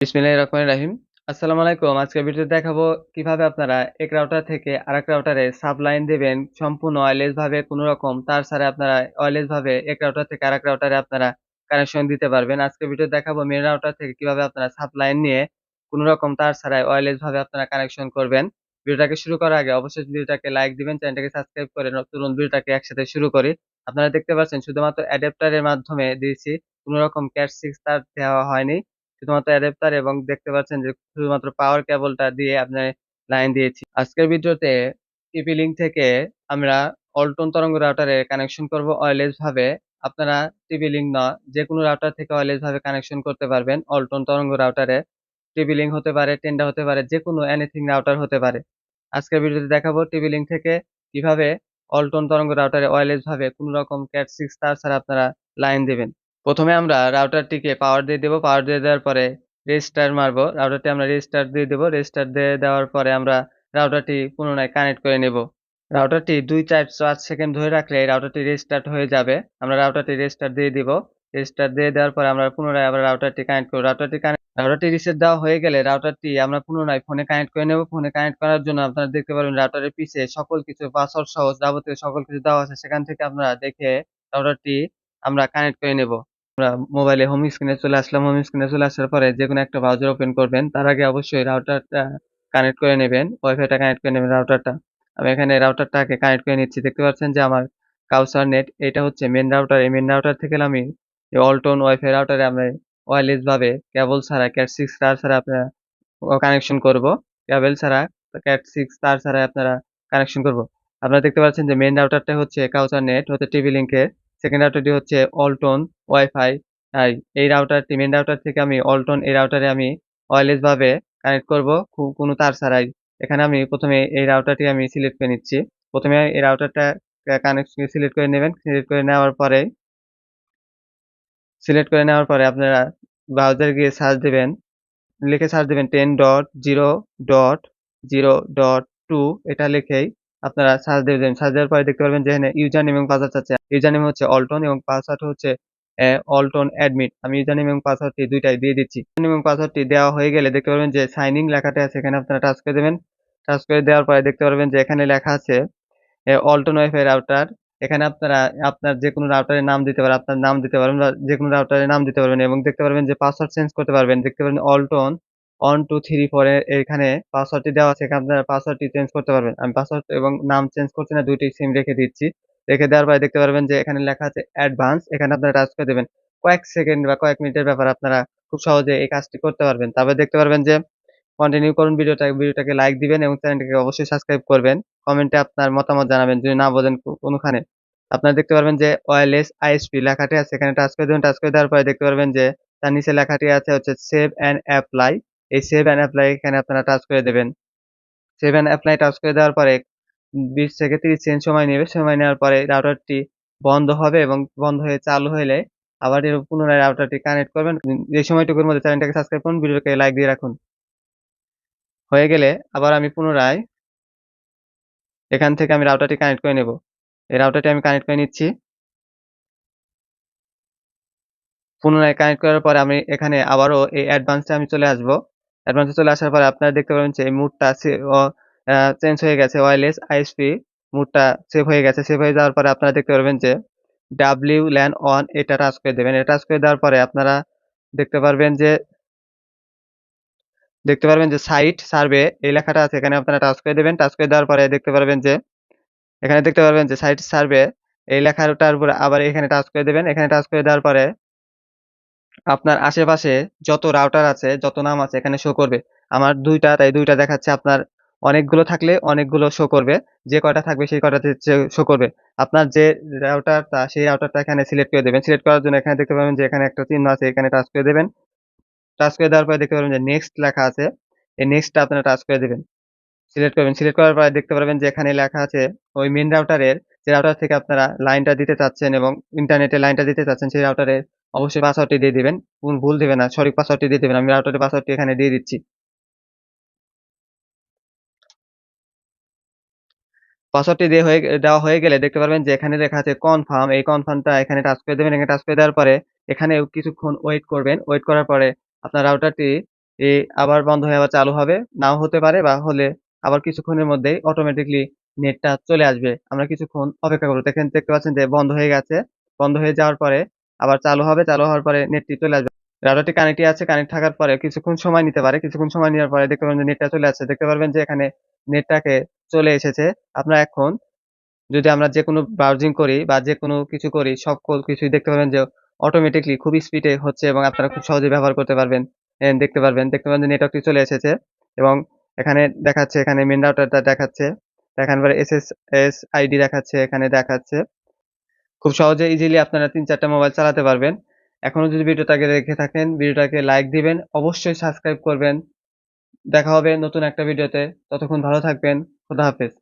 বিসমিল্লাহির রহমানির রহিম। আসসালামু আলাইকুম। আজকের ভিডিওতে দেখাবো কীভাবে আপনারা এক রাউটার থেকে আরেক রাউটারে সাবলাইন দিবেন সম্পূর্ণ ওয়্যারলেস ভাবে কোনো রকম তার ছাড়া আপনারা ওয়্যারলেস ভাবে এক রাউটার থেকে আরেক রাউটারে আপনারা কানেকশন দিতে পারবেন। আজকের ভিডিও দেখাবো মেন রাউটার থেকে কীভাবে আপনারা সাবলাইন নিয়ে কোনো রকম তার ছাড়াই ওয়্যারলেস ভাবে আপনারা কানেকশন করবেন। ভিডিওটাকে শুরু করার আগে অবশ্যই ভিডিওটাকে লাইক দিবেন, চ্যানেলটাকে সাবস্ক্রাইব করে নতুন ভিডিওটাকে একসাথে শুরু করি। আপনারা দেখতে পাচ্ছেন, শুধুমাত্র অ্যাডাপ্টারের মাধ্যমে দিয়েছি কোনো রকম ক্যাট সিক্স তার দেওয়া হয়নি। শুধুমাত্র অ্যাডাপ্টার এবং দেখতে পাচ্ছেন যে শুধুমাত্র পাওয়ার কেবলটা দিয়ে আপনার লাইন দিয়েছি। আজকের ভিডিওতে টিপি লিঙ্ক থেকে আমরা অল্টন তরঙ্গ রাউটারে কানেকশন করব ওয়্যারলেস ভাবে। আপনারা টিপি লিঙ্ক না যে কোনো রাউটার থেকে ওয়্যারলেস ভাবে কানেকশন করতে পারবেন অল্টন তরঙ্গ রাউটারে টিপি লিঙ্ক হতে পারে টেন্ডা হতে পারে যে কোনো এনিথিং রাউটার হতে পারে। আজকের ভিডিওতে দেখাবো টিপি লিঙ্ক থেকে কীভাবে অল্টন তরঙ্গ রাউটারে ওয়্যারলেস ভাবে কোনো রকম ক্যাট সিক্স তার ছাড়া আপনারা লাইন দিবেন। প্রথমে আমরা রাউটারটিকে পাওয়ার দিয়ে দেবো পাওয়ার দিয়ে দেওয়ার পরে রেজিস্টার মারবো। রাউটারটি আমরা রেজিস্টার দিয়ে দেবো রেজিস্টার দিয়ে দেওয়ার পরে আমরা রাউটারটি পুনরায় কানেক্ট করে নেব। রাউটারটি দুই চার পাঁচ সেকেন্ড ধরে রাখলে রাউটারটি রেজিস্টার্ট হয়ে যাবে। আমরা রাউটারটি রেজিস্টার দিয়ে দিব। রেজিস্টার দিয়ে দেওয়ার পরে আমরা পুনরায় আবার রাউটারটি কানেক্ট করব। রাউটারটি কানেক্ট রাউটারটি রিসেট দেওয়া হয়ে গেলে রাউটারটি আমরা পুনরায় ফোনে কানেক্ট করে নেব। ফোনে কানেক্ট করার জন্য আপনারা দেখতে পারবেন রাউটারের পিছে সকল কিছু পাসওয়ার্ড সহ যাবতীয় সকল কিছু দেওয়া আছে। সেখান থেকে আপনারা দেখে রাউটারটি আমরা কানেক্ট করে নেব। আমরা মোবাইলে হোম স্ক্রিনে চলে আসলাম। হোম স্ক্রিনে চলে আসার পরে যে কোনো একটা ব্রাউজার ওপেন করবেন, তার আগে অবশ্যই রাউটারটা কানেক্ট করে নেবেন ওয়াইফাইটা কানেক্ট করে নেবেন রাউটারটা আমি এখানে রাউটারটাকে কানেক্ট করে নিচ্ছি। দেখতে পাচ্ছেন যে আমার কাউসার নেট এটা হচ্ছে মেন রাউটার এই মেন রাউটার থেকে আমি অল্টন ওয়াইফাই রাউটারে আমরা ওয়্যারলেস ভাবে কেবল ছাড়া ক্যাট সিক্স তার ছাড়া আপনারা কানেকশন করব। কেবল ছাড়া ক্যাট সিক্স তার ছাড়া আপনারা কানেকশন করব। আপনারা দেখতে পাচ্ছেন যে মেন রাউটারটা হচ্ছে কাউসার নেট হচ্ছে টিভি লিঙ্কের সেকেন্ড রাউটারটি হচ্ছে অল্টন ওয়াইফাই এই রাউটারটি মেন রাউটার থেকে আমি অল্টন এই রাউটারে আমি ওয়্যারলেস ভাবে কানেক্ট করব কোনো তার ছাড়াই। এখানে আমি প্রথমে এই রাউটারটি আমি সিলেক্ট করে নিচ্ছি। প্রথমে এই রাউটারটা কানেক্ট সিলেক্ট করে নেবেন। সিলেক্ট করে নেওয়ার পরে সিলেক্ট করে নেওয়ার পরে আপনারা ব্রাউজারে গিয়ে সার্চ দেবেন। লিখে সার্চ দেবেন ten dot zero dot zero dot two এটা লিখেই আপনারা সার্চ দিয়ে দেবেন সার্চ দেওয়ার পরে দেখতে পারবেন যে এখানে ইউজার নেম এবং পাসওয়ার্ড আছে। ইউজার নেম হচ্ছে অল্টন এবং পাসওয়ার্ড হচ্ছে অল্টন অ্যাডমিট। আমি ইউজার নেম এবং পাসওয়ার্ডটি দুইটাই দিয়ে দিচ্ছি। ইউজার এবং পাসওয়ার্ডটি দেওয়া হয়ে গেলে দেখতে পারবেন যে সাইন ইন লেখাটা আছে, এখানে আপনারা টাচ করে দেবেন। টাচ করে দেওয়ার পরে দেখতে পারবেন যে এখানে লেখা আছে অল্টন ওয়াইফাই রাউটার। এখানে আপনারা, আপনার যে কোনো রাউটারের নাম দিতে পারেন, আপনার নাম দিতে পারবেন বা যে কোনো রাউটারের নাম দিতে পারবেন এবং দেখতে পারবেন যে পাসওয়ার্ড চেঞ্জ করতে পারবেন। দেখতে পারবেন অল্টন ওয়ান টু থ্রি ফোরে এখানে পাসওয়ার্ডটি দেওয়া আছে, এখানে আপনারা পাসওয়ার্ডটি চেঞ্জ করতে পারবেন। আমি পাসওয়ার্ড এবং নাম চেঞ্জ করছি না, দুইটি সিম রেখে দিচ্ছি। রেখে দেওয়ার পরে দেখতে পারবেন যে এখানে লেখা আছে অ্যাডভান্স এখানে আপনারা টাচ করে দেবেন। কয়েক সেকেন্ড বা কয়েক মিনিটের ব্যাপার আপনারা খুব সহজে এই কাজটি করতে পারবেন। তারপরে দেখতে পারবেন যে কন্টিনিউ করুন ভিডিওটা, ভিডিওটাকে লাইক দিবেন এবং চ্যানেলটাকে অবশ্যই সাবস্ক্রাইব করবেন। কমেন্টে আপনার মতামত জানাবেন, যদি না বোঝেন কোনোখানে। আপনারা দেখতে পারবেন যে ওয়্যারলেস আইএসপি লেখাটি আছে, এখানে টাচ করে দেবেন। টাচ করে দেওয়ার পরে দেখতে পারবেন যে তার নিচে লেখাটি আছে হচ্ছে সেভ অ্যান্ড অ্যাপ্লাই এই সেভ অ্যান্ড অ্যাপ্লাই এখানে আপনারা টাচ করে দেবেন। সেভ অ্যান্ড অ্যাপ্লাই টাচ করে দেওয়ার পরে বিশ থেকে তিরিশ সেকেন্ড সময় নেবে। সময় নেওয়ার পরে রাউটারটি বন্ধ হবে এবং বন্ধ হয়ে চালু হলে আবার এর পুনরায় রাউটারটি কানেক্ট করবেন। এই সময়টুকুর মধ্যে চ্যানেলটাকে সাবস্ক্রাইব করুন ভিডিওকে লাইক দিয়ে রাখুন। হয়ে গেলে আবার আমি পুনরায় এখান থেকে আমি রাউটারটি কানেক্ট করে নেব। এই রাউটারটি আমি কানেক্ট করে নিচ্ছি। পুনরায় কানেক্ট করার পরে আমি এখানে আবারও এই অ্যাডভান্সে আমি চলে আসব। অ্যাডভান্সে চলে আসার পরে আপনারা দেখতে পাবেন যে এই মুডটা চেঞ্জ হয়ে গেছে ওয়ারলেস আইএসপি মুডটা সেভ হয়ে গেছে। সেভ হয়ে যাওয়ার পরে আপনারা দেখতে পারবেন যে ডাব্লিউ ল্যান অন এটা টাচ করে দেবেন। এটা টাচ করে দেওয়ার পরে আপনারা দেখতে পারবেন যে দেখতে পারবেন যে সাইট সার্ভে এই লেখাটা আছে, এখানে আপনারা টাচ করে দেবেন। টাচ করে দেওয়ার পরে দেখতে পারবেন যে এখানে দেখতে পারবেন যে সাইট সার্ভে এই লেখাটার উপরে আবার এখানে টাচ করে দেবেন। এখানে টাচ করে দেওয়ার পরে আপনার আশেপাশে যত রাউটার আছে, যত নাম আছে, এখানে শো করবে। আমার দুইটা, তাই দুইটা দেখাচ্ছে আপনার। অনেকগুলো থাকলে অনেকগুলো শো করবে। যে কয়টা থাকবে, সেই কয়টাতে শো করবে। আপনার যে রাউটারটা সেই রাউটারটা এখানে সিলেক্ট করে দেবেন। সিলেক্ট করার জন্য এখানে দেখতে পাবেন যে এখানে একটা চিহ্ন আছে, এখানে টাচ করে দেবেন। টাচ করে দেওয়ার পরে দেখতে পাবেন যে নেক্সট লেখা আছে। এই নেক্সটটা আপনারা টাচ করে দেবেন। সিলেক্ট করবেন। সিলেক্ট করার পরে দেখতে পারবেন যে এখানে লেখা আছে, ওই মেন রাউটারের যে রাউটার থেকে আপনারা লাইনটা দিতে চাচ্ছেন এবং ইন্টারনেটে লাইনটা দিতে চাচ্ছেন, সেই রাউটারের অবশ্যই পাসওয়ার্ডটি দিয়ে দিবেন। কোন ভুল দিবেন না, সঠিক পাসওয়ার্ডটি দিয়ে দেবেন। আমি রাউটারের পাসওয়ার্ডটি এখানে দিয়ে দিচ্ছি। পাসওয়ার্ডটি দিয়ে হয়ে দেওয়া হয়ে গেলে দেখতে পারবেন যে এখানে লেখা আছে কনফার্ম এই কনফার্মটা এখানে টাচ করে দেবেন। এখানে টাচ করে দেওয়ার পরে এখানে কিছুক্ষণ ওয়েট করবেন। ওয়েট করার পরে আপনার রাউটারটি আবার বন্ধ হয়ে আবার চালু হবে। নাও হতে পারে বা হলে আবার কিছুক্ষণের মধ্যেই অটোমেটিকলি নেটটা চলে আসবে। আমরা কিছুক্ষণ অপেক্ষা করব। দেখেন, দেখতে পাচ্ছেন যে বন্ধ হয়ে গেছে। বন্ধ হয়ে যাওয়ার পরে আবার চালু হবে, চালু হওয়ার পরে নেটটি চলে আসবে। রাউটারটি কানেক্টই আছে কানেক্ট থাকার পরে কিছুক্ষণ সময় নিতে পারে। কিছুক্ষণ সময় নেওয়ার পরে দেখতে পাবেন যে নেটটা চলে আসছে। দেখতে পারবেন যে এখানে নেটটাকে চলে এসেছে। আপনারা এখন যদি আমরা যে কোনো ব্রাউজিং করি বা যে কোনো কিছু করি সকল কিছুই দেখতে পাবেন যে অটোমেটিকলি খুব স্পিডে হচ্ছে এবং আপনারা খুব সহজে ব্যবহার করতে পারবেন। দেখতে পারবেন, দেখতে পাবেন যে নেটওয়ার্কটি চলে এসেছে এবং এখানে দেখাচ্ছে, এখানে মেন রাউটারটা দেখাচ্ছে। এখানে এস এস এস আইডি দেখাচ্ছে, এখানে দেখাচ্ছে। খুব সহজে ইজিলি আপনারা তিন চারটা মোবাইল চালাতে পারবেন। এখনও যদি ভিডিওটাকে দেখে থাকেন, ভিডিওটাকে লাইক দিবেন, অবশ্যই সাবস্ক্রাইব করবেন। দেখা হবে নতুন একটা ভিডিওতে। ততক্ষণ ভালো থাকবেন। খোদা হাফেজ।